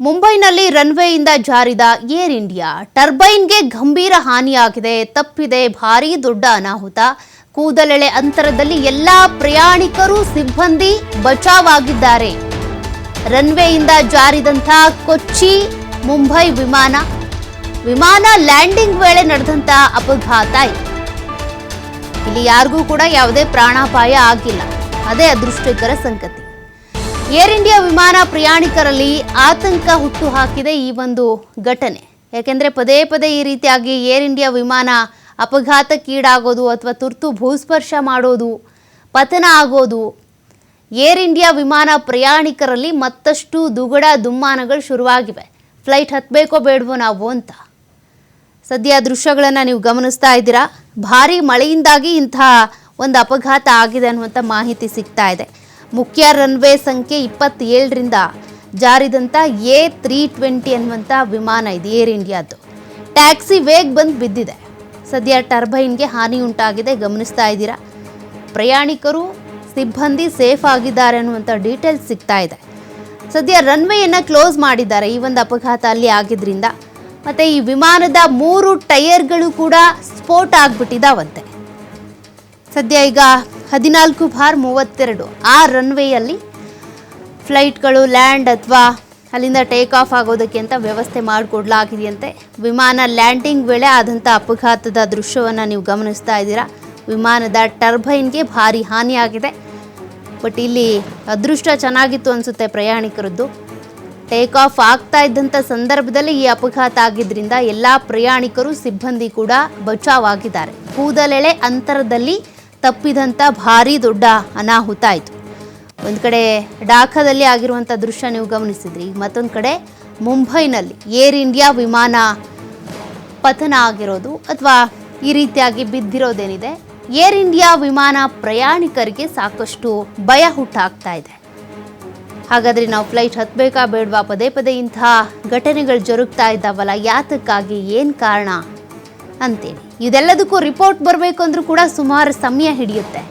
ಮುಂಬೈನಲ್ಲಿ ರನ್ವೇಯಿಂದ ಜಾರಿದ air India ಟರ್ಬೈನ್ಗೆ ಗಂಭೀರ ಹಾನಿಯಾಗಿದೆ. ತಪ್ಪಿದೆ. ಭಾರೀ ದೊಡ್ಡ ಅನಾಹುತ. ಕೂದಲೆಳೆ ಅಂತರದಲ್ಲಿ ಎಲ್ಲಾ ಪ್ರಯಾಣಿಕರು ಸಿಬ್ಬಂದಿ ಬಚಾವಾಗಿದ್ದಾರೆ. ರನ್ವೇಯಿಂದ ಜಾರಿದಂಥ ಕೊಚ್ಚಿ ಮುಂಬೈ ವಿಮಾನ. ವಿಮಾನ ಲ್ಯಾಂಡಿಂಗ್ ವೇಳೆ ನಡೆದಂತಹ ಅಪಘಾತ ಇಲ್ಲಿ ಯಾರಿಗೂ ಕೂಡ ಯಾವುದೇ ಪ್ರಾಣಾಪಾಯ ಆಗಿಲ್ಲ. ಅದೇ ಅದೃಷ್ಟಕರ ಸಂಗತಿ. ಏರ್ ಇಂಡಿಯಾ ವಿಮಾನ ಪ್ರಯಾಣಿಕರಲ್ಲಿ ಆತಂಕ ಹುಟ್ಟು ಹಾಕಿದೆ ಈ ಒಂದು ಘಟನೆ. ಯಾಕೆಂದರೆ ಪದೇ ಪದೇ ಈ ರೀತಿಯಾಗಿ ಏರ್ ಇಂಡಿಯಾ ವಿಮಾನ ಅಪಘಾತಕ್ಕೀಡಾಗೋದು ಅಥವಾ ತುರ್ತು ಭೂಸ್ಪರ್ಶ ಮಾಡೋದು, ಪತನ ಆಗೋದು, ಏರ್ ಇಂಡಿಯಾ ವಿಮಾನ ಪ್ರಯಾಣಿಕರಲ್ಲಿ ಮತ್ತಷ್ಟು ದುಗಡ ದುಮ್ಮಾನಗಳು ಶುರುವಾಗಿವೆ. ಫ್ಲೈಟ್ ಹತ್ತಬೇಕೋ ಬೇಡವೋ ನಾವು ಅಂತ. ಸದ್ಯ ದೃಶ್ಯಗಳನ್ನು ನೀವು ಗಮನಿಸ್ತಾ ಇದ್ದೀರಾ? ಭಾರಿ ಮಳೆಯಿಂದಾಗಿ ಇಂಥ ಒಂದು ಅಪಘಾತ ಆಗಿದೆ ಅನ್ನುವಂಥ ಮಾಹಿತಿ ಸಿಗ್ತಾ ಇದೆ. ಮುಖ್ಯ ರನ್ವೇ ಸಂಖ್ಯೆ ಇಪ್ಪತ್ತೇಳರಿಂದ ಜಾರಿದಂಥ ಎ ತ್ರೀ ಟ್ವೆಂಟಿ ಅನ್ನುವಂಥ ವಿಮಾನ ಇದೆ ಏರ್ ಇಂಡಿಯಾದ್ದು ಟ್ಯಾಕ್ಸಿ ವೇಗ ಬಂದು ಬಿದ್ದಿದೆ. ಸದ್ಯ ಟರ್ಬೈನ್ಗೆ ಹಾನಿ ಉಂಟಾಗಿದೆ, ಗಮನಿಸ್ತಾ ಇದ್ದೀರಾ? ಪ್ರಯಾಣಿಕರು ಸಿಬ್ಬಂದಿ ಸೇಫ್ ಆಗಿದ್ದಾರೆ ಅನ್ನುವಂಥ ಡೀಟೇಲ್ಸ್ ಸಿಗ್ತಾ ಇದೆ. ಸದ್ಯ ರನ್ವೇಯನ್ನು ಕ್ಲೋಸ್ ಮಾಡಿದ್ದಾರೆ, ಈ ಒಂದು ಅಪಘಾತ ಅಲ್ಲಿ ಆಗಿದ್ರಿಂದ. ಮತ್ತು ಈ ವಿಮಾನದ ಮೂರು ಟೈರ್ಗಳು ಕೂಡ ಸ್ಫೋಟ ಆಗ್ಬಿಟ್ಟಿದಾವಂತೆ. ಸದ್ಯ ಈಗ ಹದಿನಾಲ್ಕು ಬಾರ್ ಮೂವತ್ತೆರಡು. ಆ ರನ್ವೇಯಲ್ಲಿ ಫ್ಲೈಟ್ಗಳು ಲ್ಯಾಂಡ್ ಅಥವಾ ಅಲ್ಲಿಂದ ಟೇಕ್ ಆಫ್ ಆಗೋದಕ್ಕೆ ಅಂತ ವ್ಯವಸ್ಥೆ ಮಾಡಿಕೊಡ್ಲಾಗಿದೆಯಂತೆ. ವಿಮಾನ ಲ್ಯಾಂಡಿಂಗ್ ವೇಳೆ ಆದಂಥ ಅಪಘಾತದ ದೃಶ್ಯವನ್ನು ನೀವು ಗಮನಿಸ್ತಾ ಇದ್ದೀರಾ. ವಿಮಾನದ ಟರ್ಬೈನ್ಗೆ ಭಾರಿ ಹಾನಿಯಾಗಿದೆ. ಬಟ್ ಇಲ್ಲಿ ಅದೃಷ್ಟ ಚೆನ್ನಾಗಿತ್ತು ಅನಿಸುತ್ತೆ ಪ್ರಯಾಣಿಕರದ್ದು. ಟೇಕ್ ಆಫ್ ಆಗ್ತಾ ಇದ್ದಂಥ ಸಂದರ್ಭದಲ್ಲಿ ಈ ಅಪಘಾತ ಆಗಿದ್ದರಿಂದ ಎಲ್ಲ ಪ್ರಯಾಣಿಕರು, ಸಿಬ್ಬಂದಿ ಕೂಡ ಬಚಾವ್ ಆಗಿದ್ದಾರೆ. ಕೂದಲೆಳೆ ಅಂತರದಲ್ಲಿ ತಪ್ಪಿದಂಥ ಭಾರಿ ದೊಡ್ಡ ಅನಾಹುತ ಆಯಿತು. ಒಂದು ಕಡೆ ಡಾಕಾದಲ್ಲಿ ಆಗಿರುವಂಥ ದೃಶ್ಯ ನೀವು ಗಮನಿಸಿದ್ರಿ. ಮತ್ತೊಂದು ಕಡೆ ಮುಂಬೈನಲ್ಲಿ ಏರ್ ಇಂಡಿಯಾ ವಿಮಾನ ಪತನ ಆಗಿರೋದು ಅಥವಾ ಈ ರೀತಿಯಾಗಿ ಬಿದ್ದಿರೋದೇನಿದೆ. ಏರ್ ಇಂಡಿಯಾ ವಿಮಾನ ಪ್ರಯಾಣಿಕರಿಗೆ ಸಾಕಷ್ಟು ಭಯ ಹುಟ್ಟಾಗ್ತಾ ಇದೆ. ಹಾಗಾದರೆ ನಾವು ಫ್ಲೈಟ್ ಹತ್ತಬೇಕಾ ಬೇಡವಾ? ಪದೇ ಪದೇ ಇಂತಹ ಘಟನೆಗಳು ಜರುಗ್ತಾ ಇದ್ದಾವಲ್ಲ, ಯಾತಕ್ಕಾಗಿ, ಏನು ಕಾರಣ ಅಂತೇಳಿ. ಇದೆಲ್ಲದಕ್ಕೂ ರಿಪೋರ್ಟ್ ಬರಬೇಕು ಅಂದ್ರೂ ಕೂಡ ಸುಮಾರು ಸಮಯ ಹಿಡಿಯುತ್ತೆ.